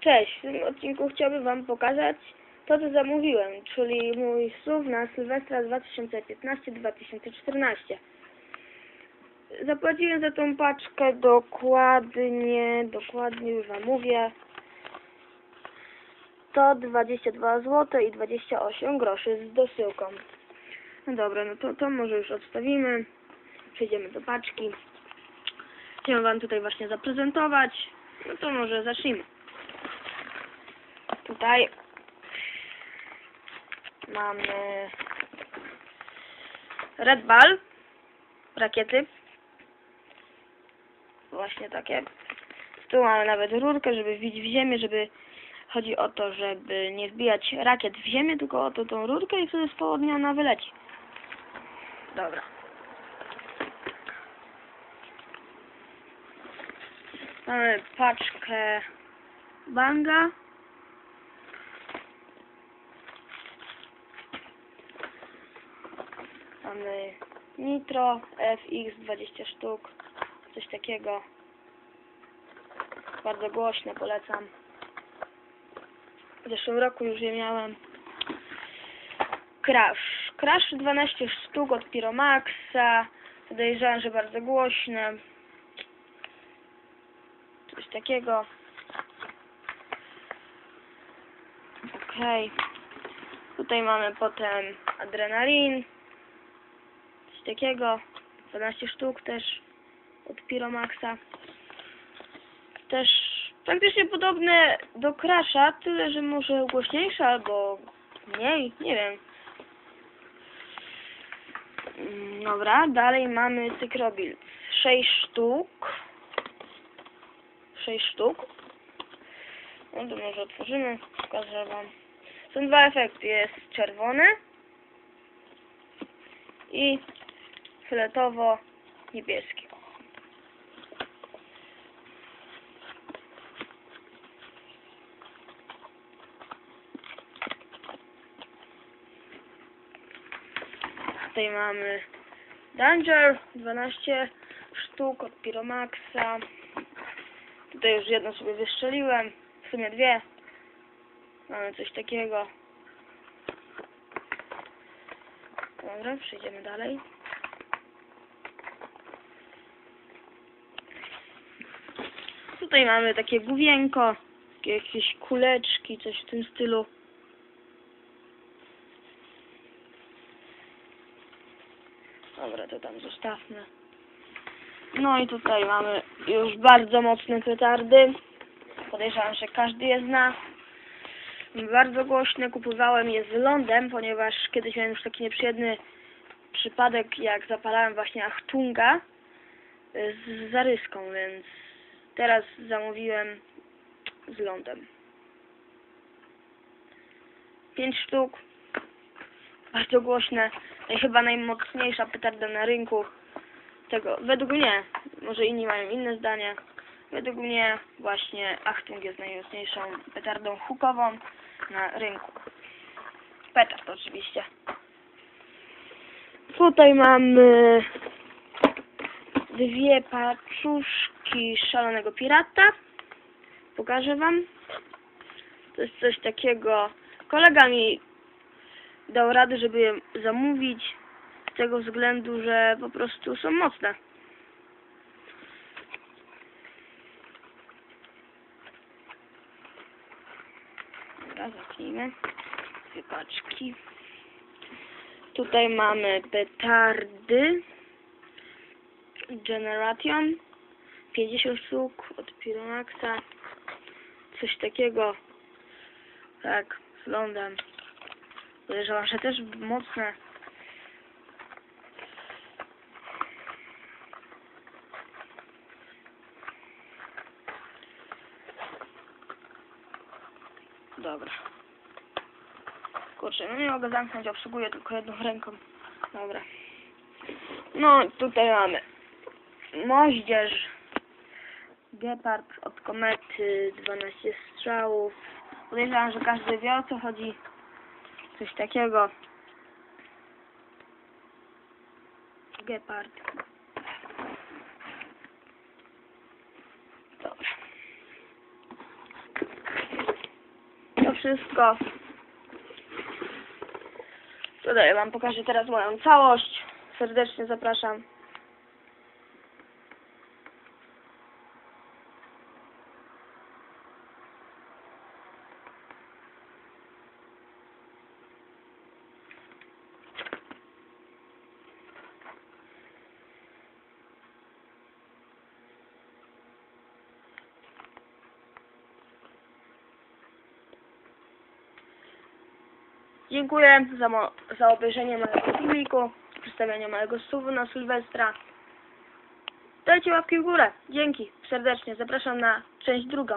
Cześć, w tym odcinku chciałbym Wam pokazać to, co zamówiłem, czyli mój SUV na Sylwestra 2015-2014. Zapłaciłem za tą paczkę dokładnie, dokładnie już Wam mówię, to 22 zł i 28 groszy z dosyłką. No dobra, no to, to może już odstawimy. Przejdziemy do paczki. Chciałem Wam tutaj właśnie zaprezentować. No to może zacznijmy. Tutaj mamy Red Ball, rakiety. Właśnie takie. Tu mamy nawet rurkę, żeby wbić w ziemię, żeby chodzi o to, żeby nie wbijać rakiet w ziemię, tylko o to tą rurkę i wtedy z południa ona wyleci. Dobra. Mamy paczkę banga. Mamy Nitro FX 20 sztuk. Coś takiego. Bardzo głośne, polecam. W zeszłym roku już je miałem. Crash. Crash 12 sztuk od Pyromaxa. Podejrzewam, że bardzo głośne. Coś takiego. Okej. Tutaj mamy potem adrenalin. Takiego. 12 sztuk też od Pyromaxa. Też praktycznie podobne do Crasha, tyle że może głośniejsze albo mniej, nie wiem. Mm, Dobra, dalej mamy Cykrobil. 6 sztuk. 6 sztuk. No to może otworzymy, pokażę wam. Są dwa efekty. Jest czerwony i fioletowo-niebieski. Tutaj mamy Danger, 12 sztuk od Pyromaxa. Tutaj już jedno sobie wystrzeliłem, w sumie dwie. Mamy coś takiego. Dobra, przejdziemy dalej. Tutaj mamy takie główienko, jakieś kuleczki, coś w tym stylu. Dobra, to tam zostawmy. No i tutaj mamy już bardzo mocne petardy. Podejrzewam, że każdy je zna. Bardzo głośne. Kupowałem je z lądem, ponieważ kiedyś miałem już taki nieprzyjemny przypadek, jak zapalałem właśnie Achtunga y, z zaryską, więc teraz zamówiłem z lądem. Pięć sztuk. Bardzo głośne. Chyba najmocniejsza petarda na rynku. Tego, według mnie, może inni mają inne zdanie. Według mnie właśnie Achtung jest najmocniejszą petardą hukową na rynku. Petard oczywiście. Tutaj mamy dwie paczuszki szalonego pirata. Pokażę wam. To jest coś takiego. Kolega mi dał radę, żeby je zamówić z tego względu, że po prostu są mocne. Dobra, zamknijmy. Dwie paczki. Tutaj mamy petardy. Generation. 50 sztuk od Pyromaxa. Coś takiego. Tak, z lądem. Podejrzewam, że też mocne. Dobra. Kurczę, no nie mogę zamknąć, obsługuję tylko jedną ręką. Dobra. No, tutaj mamy moździerz. Gepard od komety, 12 strzałów. Podejrzewam, że każdy wie o co chodzi. Coś takiego. Gepard. Dobra. wszystko. Tutaj wam pokażę teraz moją całość. Serdecznie zapraszam. Dziękuję za, za obejrzenie mojego filmiku, przedstawienie mojego suwu na Sylwestra. Dajcie łapki w górę. Dzięki serdecznie. Zapraszam na część drugą.